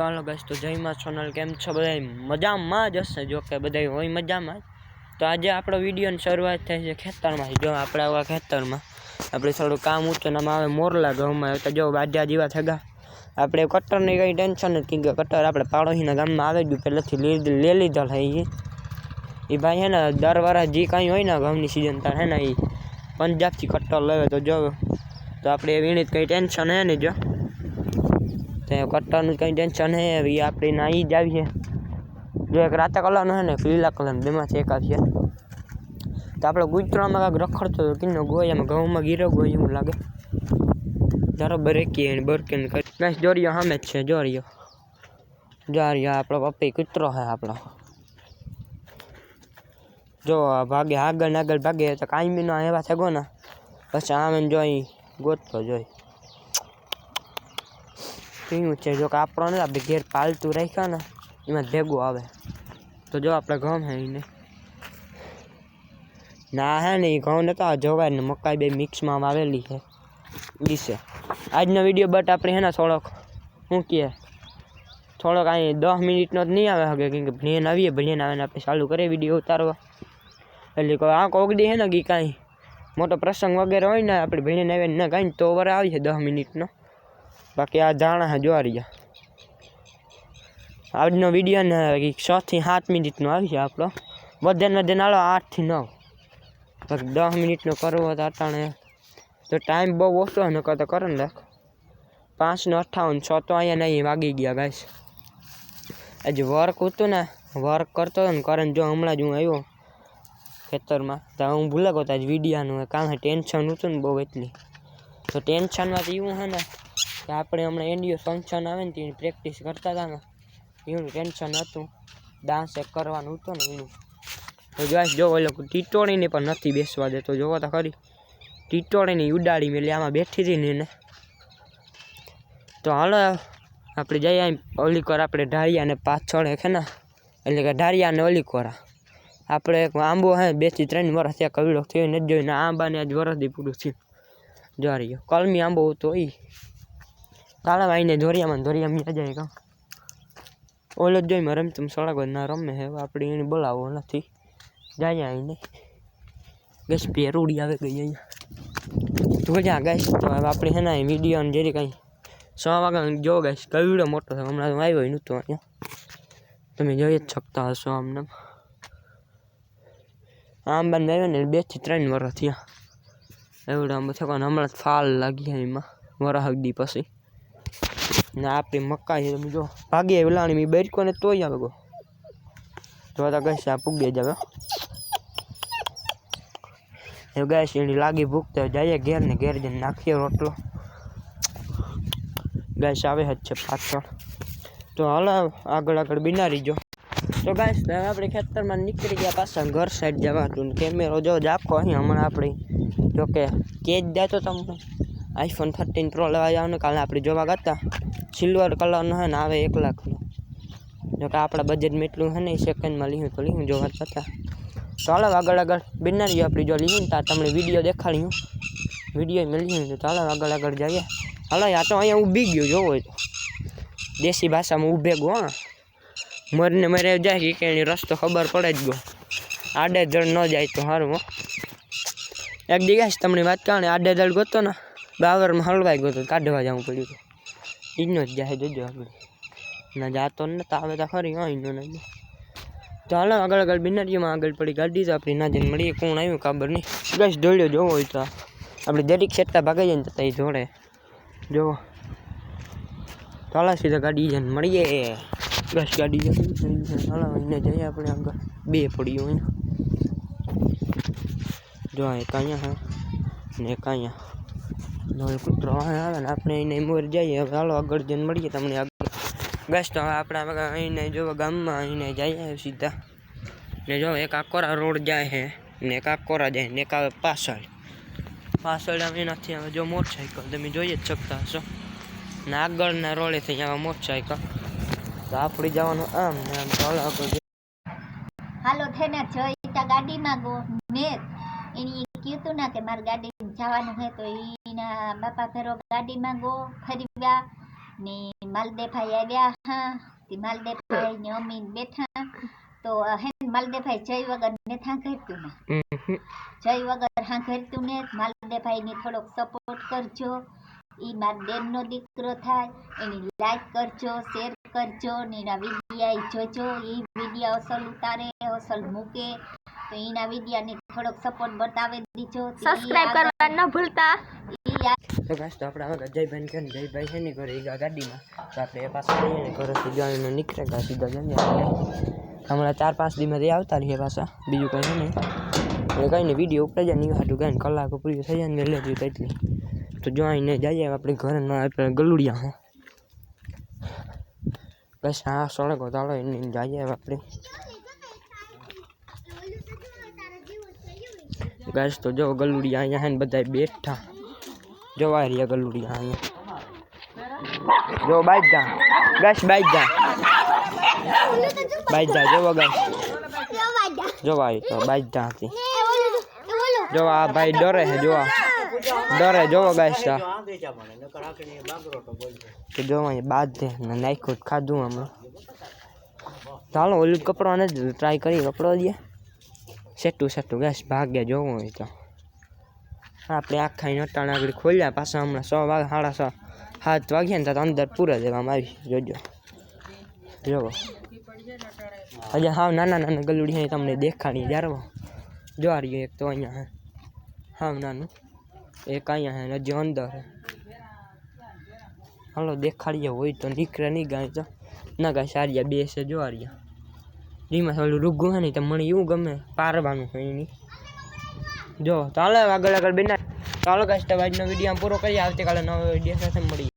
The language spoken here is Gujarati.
તો હાલો ગાઈસ, તો જય માં સોનલ, કેમ છો? બધા મજામાં જ હશે, જો કે બધા હોય મજામાં તો આજે આપણો વિડીયોની શરૂઆત થાય છે ખેતરમાં. જો આપણે આવા ખેતરમાં, આપણે થોડું કામ ઉચનામાં આવે મોરલા ઘઉંમાં તો જો બાજા જેવા થગા. આપણે કટરની કંઈ ટેન્શન નથી કે કટર આપણે પાડોશીના ગામમાં આવે ગયું પહેલેથી લે લીધા થઈ એ ભાઈ હે ને, દર વરસ જે કાંઈ હોય ને ઘઉંની સિઝન તાર હે ને એ પંજાબથી કટર લેવે તો જો. તો આપણે એ વીણી કંઈ ટેન્શન હે નહીં જો. તે કટ્ટરનું કંઈ ટેન્શન હે એ આપણે નાહી જ આવીએ જો એક રાતા કલરનો હે ને, એક લીલા કલરનો બેમાંથી એક આવીએ તો આપણે ગુજરાતમાં કાંઈક રખડતો હતો કિન્નો ગોયામાં ઘઉંમાં ગીરો ગોય એવું લાગે. ધારો બરેકી એને બરકેન કરી. બસ જોરિયો સામે જ છે, જોરિયો. જોરિયો આપણો પપ્પી કૂતરો હે આપણો. જો, આ ભાગે આગળ ને આગળ ભાગે તો કાંઈ બી નો એવા થગો ને પછી આમ એમ જોઈ, ગોતતો જોઈ. પીવું છે. જો કે આપણો ને આપણે ઘેર પાલતું રાખ્યા ને, એમાં ભેગું આવે. તો જો આપણે ઘઉં હે એને. ના હે ને, એ ઘઉં નતા જવાય ને મકાઈ બે મિક્સમાં વાવેલી છે. છે આજનો વીડિયો બટ આપણે હે થોડોક શું કહે, થોડોક અહીં દસ મિનિટનો જ નહીં આવે હવે કેમ કે ભણીને આવીએ, ભણીને આવે ને આપણે ચાલુ કરીએ વીડિયો ઉતારવા. એટલે કોઈ આંખ ઓગડી હે ને કે કાંઈ, મોટો પ્રસંગ વગેરે હોય ને, આપણે ભણીને આવીએ ને કાંઈ તો વર આવી છે દસ મિનિટનો. બાકી આ ધાણા હે જોવારી આજનો વીડિયો ને છ થી સાત મિનિટનો આવી છે આપણો. વધે ને વધે નાલો આઠથી નવ. દસ મિનિટનો કરવો તો અટાણે. તો ટાઈમ બહુ ઓછો ન કરતો કરે ને રાખ. પાંચને અઠ્ઠાવન છ તો અહીંયા નહીં વાગી ગયા ગાઈસ આજે વર્ક હતું ને વર્ક કરતો હતો ને, કરણ જો હમણાં જ હું આવ્યો ખેતરમાં, તો હું ભૂલે ગયો આજ વિડીયાનું કારણ ટેન્શન હતું ને બહુ એટલી. તો ટેન્શનમાં તો એવું હે ને કે આપણે હમણાં એનડીઓ ફંક્શન આવે ને તેની પ્રેક્ટિસ કરતા હતા ને એવું ટેન્શન હતું. ડાન્સ એક કરવાનું હતું ને એનું. તો જોઈશ, જો ઓલો ટીટોળીને પણ નથી બેસવા દેતો. જોવો તો ખરી. ટીટોળીની ઉડાડી મેલી, આમાં બેઠી હતી ને એને. તો હાલો, આપણે જઈએ ઓલી કોર આપણે ઢાળિયાને પાછળ હે ને એટલે કે ઢાળિયાને ઓલી કોરા આપણે એક આંબો હે, બેથી ત્રણ વર્ષ ત્યાં કવિડો થયો નથી જોઈને આંબાને આજ વરસથી પૂરું થયું. જો કલમી આંબો હતો એ કાળા આવીને ધોરિયામાં ધોરિયામાં જાય કા. ઓલો જોઈ રમ તમે સળગો ના રમે હે આપણે એને બોલાવો નથી. જાય આવીને. ગેસ પેરુડી આવે ગઈ અહીંયા. તો જા ગાઈશ તો હવે આપણે હે ને વીડિયો ને જેરી કાંઈ સો વાગ્યા જો ગાઈશ કવિડો મોટો થયો? હમણાં તો આવ્યો નહોતો અહીંયા. તમે જોઈ જ શકતા હશો આમને આમ બંધ આવ્યો ને બેથી ત્રણ વર્ષ થયા. એવડો આમ થયો હમણાં ફાલ લાગી એમાં વરાહ દી પછી. ને આપણી મકાઈ છે જો ભાગી વેલાણી, મેં બેરકો ને તોય આવે ગો જોતા કહીશ આ પૂગે જાવે એ ગેસ એની લાગી ભૂખ તો જઈએ ઘેર ને ઘેર જઈને નાખીએ રોટલો. ગેસ આવે જ છે પાછળ તો હાલો આગળ આગળ બિનારી જો. તો ગાઈસ હવે આપણે ખેતરમાં નીકળી ગયા પાછા ઘર સાઈડ જવા હતું કેમેરો જો જાપકો અહીં હમણાં આપણે. જોકે કેજ દેતો તમને આઈફોન થર્ટીન પ્રો લેવા જવાનું, કાલે આપણે જોવા ગયા સિલ્વર કલરનો હે ને, આવે એક લાખનો. જોકે આપણા બજેટમાં એટલું હે ને સેકન્ડમાં લીધું તો લીધું, જોવા જતા ચાલો આગળ આગળ બિનારી આપણી જો લીધું ને ત્યાં તમને વીડિયો દેખાડ્યું વીડિયો મેળ્યું તો ચાલો આગળ આગળ જઈએ. હાલો, આ તો અહીંયા ઊભી ગયો, જોવો તો. દેશી ભાષામાં ઊભે ગો હા. મરને મરે જાય કે એની રસ્તો ખબર પડે જ ગયો. આડે જળ ન જાય તો સારું એક દિગાશ તમને વાત ને આડે જળ ગોતો ને. બાવરમાં હલવાઈ ગયો તો કાઢવા જવું પડ્યું હતું. એનો જ જાય જોજો આગળ. ના, જાતો ને તો આવે તો ખરી, હા, ઈનો નહીં ચાલો આગળ આગળ બિનારીઓમાં આગળ પડી ગાડી તો આપણી ના જઈને મળીએ, કોણ આવ્યું ખબર નહીં. બસ દોડ્યો જોવો હોય તો. આપણે દરેક સેટતા ભાગે જાય ને તો એ જોડે. જોવો. ચાલો સીધા ગાડી જઈને મળીએ. બસ ગાડી જઈને ચાલો એને જઈએ આપણે આગળ. બે પડ્યું હોય જો, એક અહીંયા હા ને એક અહીંયા. નળ કૂતરો આવે ને આપણે એને મોર જઈએ. હવે હાલો આગળ જઈને મળીએ તમને આગળ. બસ હવે આપણે અહીંને જો ગામમાં અહીંને જઈએ સીધા. ને જો એક આકોરા રોડ જાય છે ને એક આકોરા જાય ને એક આવે પાછળ પાછળ આવે નથી હવે જો મોટરસાઇકલ તમે જોઈ જ શકતા હશો. ને આગળના રોડે થઈ આવે મોટરસાઇકલ તો આપણે જવાનું આમ ને આમ. હાલો આગળ હાલો થઈને જઈતા ગાડીમાં ગો. ને એની કીધું ને કે મારે ગાડી જવાનું હે તો એના બાપા ફેરો ગાડીમાં ગો ફરીવા. ને માલદેભાઈ આવ્યા હા. તે માલદેભાઈ ને અમીન બેઠા. તો હે માલદેભાઈ જય વગર ને. થા કરતું ને જય વગર હા કરતું ને માલદેભાઈ ને થોડોક સપોર્ટ કરજો. ઈ મારા બેનનો દીકરો થાય એની લાઈક કરજો શેર કરજો ને એના વિડીયા જોજો. ઈ વિડીયા અસલ ઉતારે અસલ મૂકે. તો એના વિડીયાને થોડોક સપોર્ટ બતાવી દીજો. સબસ્ક્રાઇબ કરવા ન ભૂલતા. તો ગાઈસ તો આપણે હવે જયભાઈ કહે જયભાઈ છે ને ઘરે ઈગા ગાડીમાં. તો આપણે એ પાસે જઈએ ને ઘરેથી જઈને નીકળે ગા સીધા જઈએ હમણાં ચાર પાંચ દિવસમાં આવતા રહીએ પાછા. બીજું કંઈ નહીં. એટલે કંઈ નહીં વીડિયો ઉપર જાય નહીં હાટું કંઈ કલાક પૂરી થઈ જાય ને લે જોઈએ એટલી. તો જોઈને જઈએ આપણે ઘરે ન આપણે ગલુડિયા હે. બસ હા સળગો ચાલો એને જઈએ આપણે. ગાઈસ, તો જો ગલુડિયા અહીંયા હે ને બધા બેઠા. જોવા રહ્યા ગલુડિયા અહીંયા. જો બાઈક જા. ગાઈસ, બાઈક જા. બાઈક જા જોવો ગાઈસ જોવા તો બાઈક જા હતી જો આ ભાઈ ડરે છે જોવા ડરે જોવો ગાઈસ તા જો દે ને નાખ્યું ખાધું હમણાં ચાલો, ઓલું કપડો ને ટ્રાય કરી, કપડો દે સેટું સેટું ગેસ ભાગ્યા જોવું હોય તો. આપણે આખા નટાણા આગળ ખોલ્યા, પાછા હમણાં સો વાગે, સાડા સો, સાત વાગ્યા ને તો અંદર પૂરા દેવામાં આવી. જોજો. જોવો. હજી હાવ નાના નાના ગલુડી અહીં તમને દેખાડી જારવો જોવા રહ્યું એક તો અહીંયા હે. હાવ નાનું. એક અહીંયા હે હજી અંદર હે. હાલો દેખાડીએ હોય તો નીકળે, નહીં ગાય તો. ના ગાય, સારિયા બે છે જોવા રહ્યા. રીમાં થોડું રૂગું હોય ને તો મને એવું ગમે, પારવાનું હોય એની. જો ચાલો આગળ આગળ બેના. ચાલો તો આજનો વીડિયો પૂરો કરીએ. આવતીકાલે નવો વીડિયો સાથે મળીએ.